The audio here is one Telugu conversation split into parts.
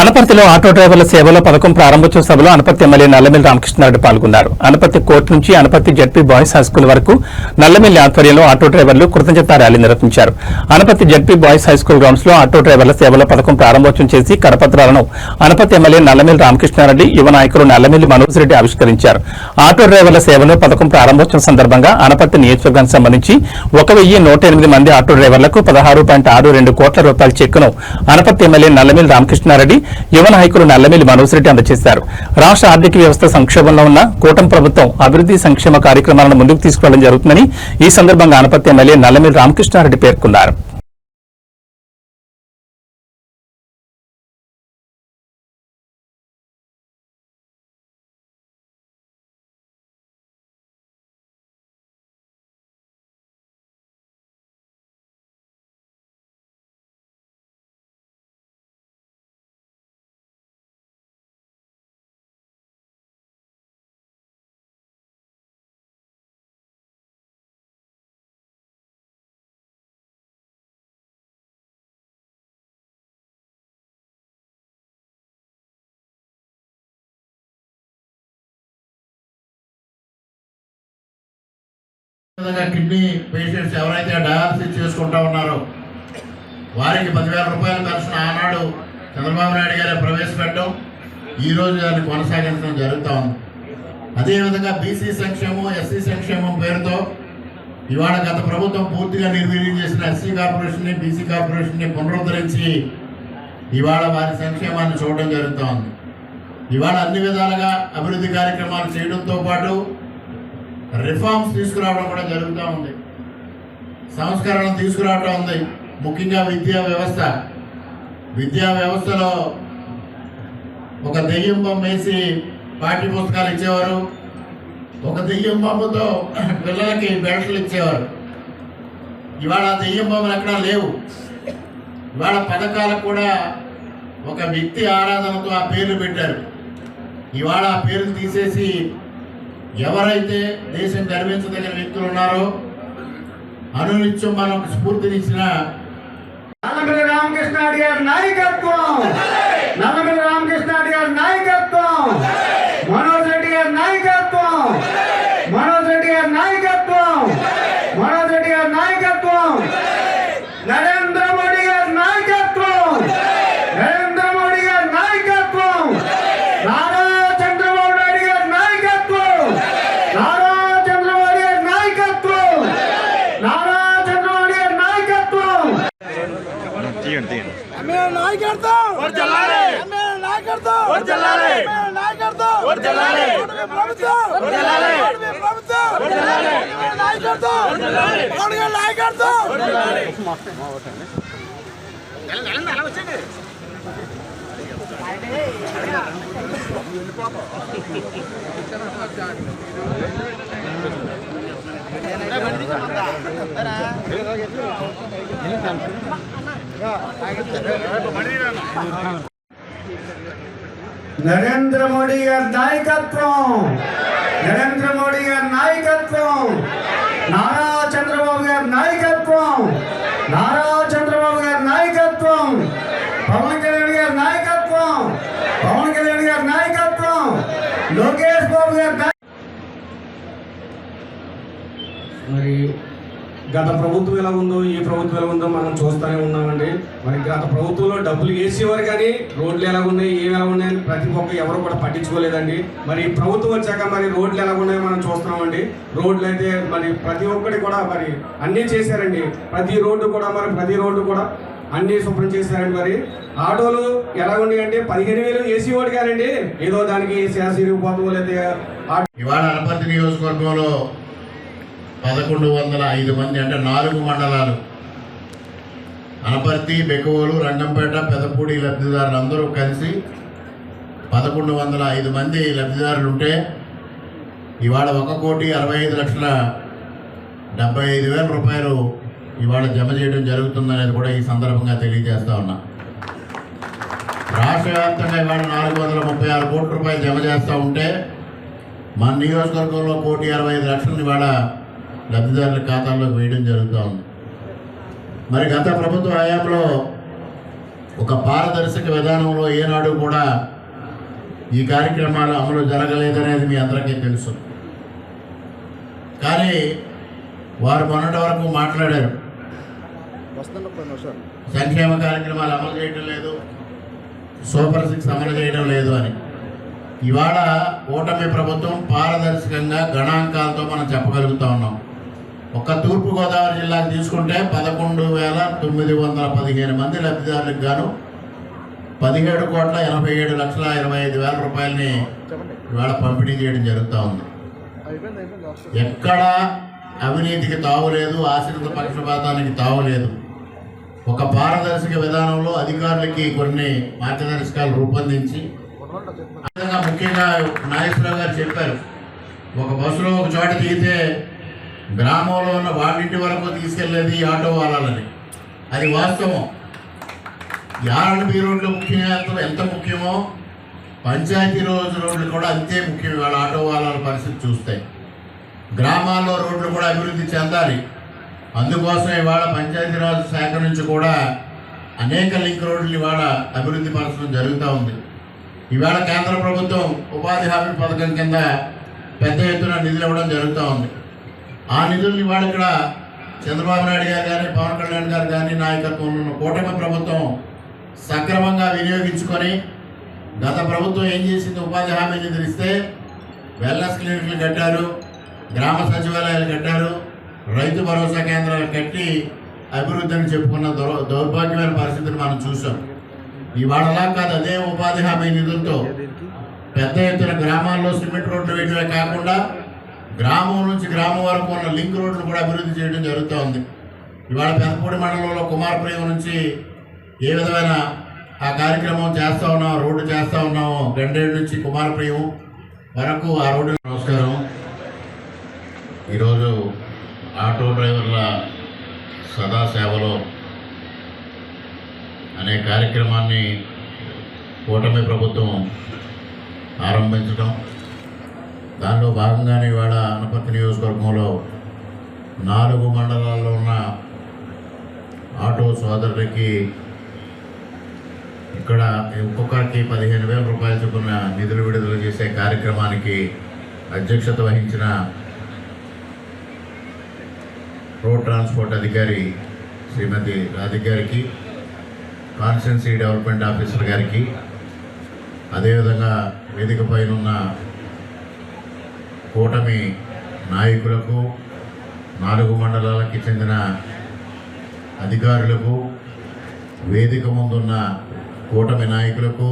అనపర్తిలో ఆటో డ్రైవర్ల సేవలో పథకం ప్రారంభోత్సవ సభలో అనపర్తి ఎమ్మెల్యే నల్లమిల్లి రామకృష్ణారెడ్డి పాల్గొన్నారు. అనపర్తి కోర్టు నుంచి Anaparthi ZP boys high school వరకు నల్లమిల్లి ఆధ్వర్యంలో ఆటో డ్రైవర్లు కృతజ్ఞత ర్యాలీ నిర్వహించారు. Anaparthi ZP boys high school గ్రౌండ్స్లో ఆటో డ్రైవర్ల సేవలో పథకం ప్రారంభోత్సవం చేసి కరపత్రాలను అనపర్తి ఎమ్మెల్యే నల్లమిల్లి రామకృష్ణారెడ్డి యువ నాయకులు నల్లమిల్లి మనోజ్ రెడ్డి ఆవిష్కరించారు. ఆటో డ్రైవర్ల సేవలో పథకం ప్రారంభోత్సవం సందర్భంగా అనపర్తి నియోజకవర్గానికి సంబంధించి ఒక వెయ్యి నూట ఎనిమిది మంది ఆటో డ్రైవర్లకు పదహారు పాయింట్ ఆరు రెండు కోట్ల రూపాయల చెక్కును అనపర్తి ఎమ్మెల్యే నల్లమిల్లి రామకృష్ణారెడ్డి యువ నాయకులు నల్లమిల్లి మనోజ్ రెడ్డి అందజేశారు. రాష్ట్ర ఆర్థిక వ్యవస్థ సంక్షోభంలో ఉన్న కూటమి ప్రభుత్వం అభివృద్ధి సంక్షేమ కార్యక్రమాలను ముందుకు తీసుకువెళ్ళడం జరుగుతుందని ఈ సందర్భంగా అనపర్తి ఎమ్మెల్యే నల్లమిల్లి రామకృష్ణారెడ్డి పేర్కొన్నారు. కిడ్నీ పేషెంట్స్ ఎవరైతే డయాలసిస్ చేసుకుంటా ఉన్నారో వారికి పదివేల రూపాయల పెన్షన్ ఆనాడు చంద్రబాబు నాయుడు గారే ప్రవేశపెట్టడం ఈ రోజు దాన్ని కొనసాగించడం జరుగుతూ ఉంది. అదేవిధంగా బీసీ సంక్షేమం ఎస్సీ సంక్షేమం పేరుతో ఇవాళ గత ప్రభుత్వం పూర్తిగా నిర్వీర్యం చేసిన ఎస్సీ కార్పొరేషన్ని బీసీ కార్పొరేషన్ని పునరుద్ధరించి ఇవాళ వారి సంక్షేమాన్ని చూడడం జరుగుతూ ఉంది. ఇవాళ అన్ని విధాలుగా అభివృద్ధి కార్యక్రమాలు చేయడంతో పాటు రిఫార్మ్స్ తీసుకురావడం కూడా జరుగుతూ ఉంది. సంస్కరణలు తీసుకురావడం ఉంది. ముఖ్యంగా విద్యా వ్యవస్థ. విద్యా వ్యవస్థలో ఒక దెయ్యం బొమ్మ వేసి పాఠ్య పుస్తకాలు ఇచ్చేవారు. ఒక దెయ్యం బొమ్మతో పిల్లలకి బెల్ట్లు ఇచ్చేవారు. ఇవాళ ఆ దెయ్యం బొమ్మలు ఎక్కడా లేవు. ఇవాళ పథకాలకు కూడా ఒక వ్యక్తి ఆరాధనతో ఆ పేర్లు పెట్టారు. ఇవాళ ఆ పేర్లు తీసేసి ఎవరైతే దేశం గర్వించదగిన వ్యక్తులు ఉన్నారో అనునిత్యం మనకు స్ఫూర్తినిచ్చిన రామకృష్ణ రామకృష్ణాడి గారి నాయకత్వం నల్లమల్లి రామకృష్ణాడి గారి నాయకత్వం మనోజ్ రెడ్డి గారి నాయకత్వం మనోజ్ రెడ్డి గారి నాయకత్వం మనోజ్ రెడ్డి గారి నాయకత్వం నరేంద్ర మోడీ గారి నాయకత్వం నరేంద్ర మోడీ గారి నాయకత్వం నారా చంద్రబాబు నాయుడు గారి నాయకత్వం నారా చంద్రబాబు గారి నాయకత్వం నారా చంద్రబాబు గారి నాయకత్వం ఎమ్మెల్యే నాయకత్వం! వర్ధిల్లాలి ఎమ్మెల్యే నాయకత్వం! వర్ధిల్లాలి ఎమ్మెల్యే నాయకత్వం! వర్ధిల్లాలి ప్రభుత్వం! వర్ధిల్లాలి ప్రభుత్వం! వర్ధిల్లాలి ఎమ్మెల్యే నాయకత్వం! పవన్ గారి నాయకత్వం! వర్ధిల్లాలి నరేంద్ర మోడీ గారి నాయకత్వం నరేంద్ర మోడీ గారి నాయకత్వం నారా చంద్రబాబు గారి నాయకత్వం నారా చంద్రబాబు గారి నాయకత్వం పవన్ కళ్యాణ్ గారి నాయకత్వం పవన్ కళ్యాణ్ గారి నాయకత్వం లోకేష్ బాబు గారి నాయ- మరి గత ప్రభుత్వం ఎలా ఉందో ఈ ప్రభుత్వం ఎలా ఉందో మనం చూస్తూనే ఉన్నామండి. మరి గత ప్రభుత్వంలో డబ్బులు వేసేవారు కానీ రోడ్లు ఎలా ఉన్నాయి ఏవి ఎలా ఉన్నాయని ప్రతి ఒక్క ఎవరు కూడా పట్టించుకోలేదండి. మరి ఈ ప్రభుత్వం వచ్చాక మరి రోడ్లు ఎలా ఉన్నాయో మనం చూస్తున్నామండి. రోడ్లు అయితే మరి ప్రతి ఒక్కటి కూడా మరి అన్నీ చేశారండి. ప్రతి రోడ్డు కూడా మరి ప్రతి రోడ్డు కూడా అన్నీ శుభ్రం చేశారండి మరి. ఆటోలు ఎలా ఉన్నాయి అంటే పదిహేను వేలు ఏసీ ఓడి కానండి. ఏదో దానికి శాసీ రూపాయలు లేదా ఆటో ఇవాళ అనపర్తి నియోజకవర్గంలో పదకొండు వందల ఐదు మంది అంటే నాలుగు మండలాలు. అనపర్తి బెక్కవోలు రంగంపేట పెదపూడి లబ్ధిదారులు అందరూ కలిసి పదకొండు వందల ఐదు మంది లబ్ధిదారులు ఉంటే ఇవాళ ఒక కోటి అరవై ఐదు లక్షల డెబ్బై ఐదు వేల రూపాయలు ఇవాళ జమ చేయడం జరుగుతుందనేది కూడా ఈ సందర్భంగా తెలియజేస్తా ఉన్నా. రాష్ట్ర వ్యాప్తంగా ఇవాళ నాలుగు వందల ముప్పై ఆరు కోట్ల రూపాయలు జమ చేస్తూ ఉంటే మన నియోజకవర్గంలో కోటి అరవై ఐదు లక్షలు ఇవాళ లబ్ధిదారుల ఖాతాల్లో వేయడం జరుగుతూ ఉంది. మరి గత ప్రభుత్వ హయాంలో ఒక పారదర్శక విధానంలో ఏనాడు కూడా ఈ కార్యక్రమాలు అమలు జరగలేదనేది మీ అందరికీ తెలుసు. కానీ వారు మొన్నటి వరకు మాట్లాడారు. సంక్షేమ కార్యక్రమాలు అమలు చేయడం లేదు సూపర్ సిక్స్ అమలు చేయడం లేదు అని. ఇవాళ కూటమి ప్రభుత్వం పారదర్శకంగా గణాంకాలతో మనం చెప్పగలుగుతా ఉన్నాం. ఒక తూర్పుగోదావరి జిల్లాకు తీసుకుంటే పదకొండు వేల తొమ్మిది వందల పదిహేను మంది లబ్ధిదారులకు గాను పదిహేడు కోట్ల ఎనభై ఏడు లక్షల ఇరవై ఐదు వేల రూపాయలని ఇవాళ పంపిణీ చేయడం జరుగుతూ ఉంది. ఎక్కడ అవినీతికి తావులేదు ఆశ్రిత పక్షపాతానికి తావులేదు ఒక పారదర్శక విధానంలో అధికారులకి కొన్ని మార్గదర్శకాలు రూపొందించి విధంగా ముఖ్యంగా నాగేశ్వరరావు గారు చెప్పారు ఒక బస్సులో ఒక చోట దిగితే గ్రామంలో ఉన్న వాళ్ళింటి వరకు తీసుకెళ్ళేది ఈ ఆటో వాళ్ళని అది వాస్తవం. యాడ్ ఆర్ఎండ్బి రోడ్లు ముఖ్యంగా ఎంత- ఎంత ముఖ్యమో పంచాయతీ రోజు రోడ్లు కూడా అంతే ముఖ్యం వాళ్ళ ఆటో వాళ్ళ పరిస్థితి చూస్తే. గ్రామాల్లో రోడ్లు కూడా అభివృద్ధి చెందాలి. అందుకోసం ఇవాళ పంచాయతీరాజ్ శాఖ నుంచి కూడా అనేక లింక్ రోడ్లు ఇవాళ అభివృద్ధి పరచడం జరుగుతూ ఉంది. ఇవాళ కేంద్ర ప్రభుత్వం ఉపాధి హామీ పథకం కింద పెద్ద ఎత్తున నిధులు ఇవ్వడం జరుగుతూ ఉంది. ఆ నిధుల్ని ఇవాళ ఇక్కడ చంద్రబాబు నాయుడు గారు కానీ పవన్ కళ్యాణ్ గారు కానీ నాయకత్వం ఉన్న కూటమి ప్రభుత్వం సక్రమంగా వినియోగించుకొని గత ప్రభుత్వం ఏం చేసింది? ఉపాధి హామీ నిధులు ఇస్తే వెల్నెస్ క్లినిక్లు కట్టారు గ్రామ సచివాలయాలు కట్టారు రైతు భరోసా కేంద్రాలు కట్టి అభివృద్ధి అని చెప్పుకున్న దౌ దౌర్భాగ్యమైన పరిస్థితిని మనం చూసాం ఇవాళలా కాదు అదే ఉపాధి హామీ నిధులతో పెద్ద ఎత్తున గ్రామాల్లో సిమెంట్ రోడ్లు వేయడమే కాకుండా గ్రామం నుంచి గ్రామం వరకు ఉన్న లింక్ రోడ్లు కూడా అభివృద్ధి చేయడం జరుగుతూ ఉంది ఇవాళ పెదపూడి మండలంలో కుమారప్రియం నుంచి ఏ విధమైన ఆ కార్యక్రమం చేస్తూ ఉన్నాం రోడ్డు చేస్తూ ఉన్నాము గండేడు నుంచి కుమారప్రియం వరకు ఆ రోడ్డు నమస్కారం. ఈరోజు ఆటో డ్రైవర్ల సదా సేవలో అనే కార్యక్రమాన్ని కూటమి ప్రభుత్వం ఆరంభించడం. దానిలో భాగంగానే ఇవాళ అనపర్తి నియోజకవర్గంలో నాలుగు మండలాల్లో ఉన్న ఆటో సోదరులకి ఇక్కడ ఒక్కొక్కరికి పదిహేను వేల రూపాయల చొప్పున నిధులు విడుదల చేసే కార్యక్రమానికి అధ్యక్షత వహించిన రోడ్ ట్రాన్స్పోర్ట్ అధికారి శ్రీమతి రాధిక్ గారికి కాన్స్టెన్సీ డెవలప్మెంట్ ఆఫీసర్ గారికి అదేవిధంగా వేదిక పైన ఉన్న కూటమి నాయకులకు నాలుగు మండలాలకి చెందిన అధికారులకు వేదిక ముందున్న కూటమి నాయకులకు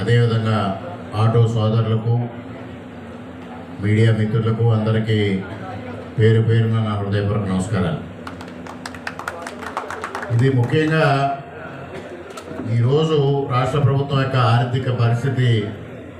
అదేవిధంగా ఆటో సోదరులకు మీడియా మిత్రులకు అందరికీ పేరు పేరున నా హృదయపూర్వక నమస్కారాలు. ఇది ముఖ్యంగా ఈరోజు రాష్ట్ర ప్రభుత్వం యొక్క ఆర్థిక పరిస్థితి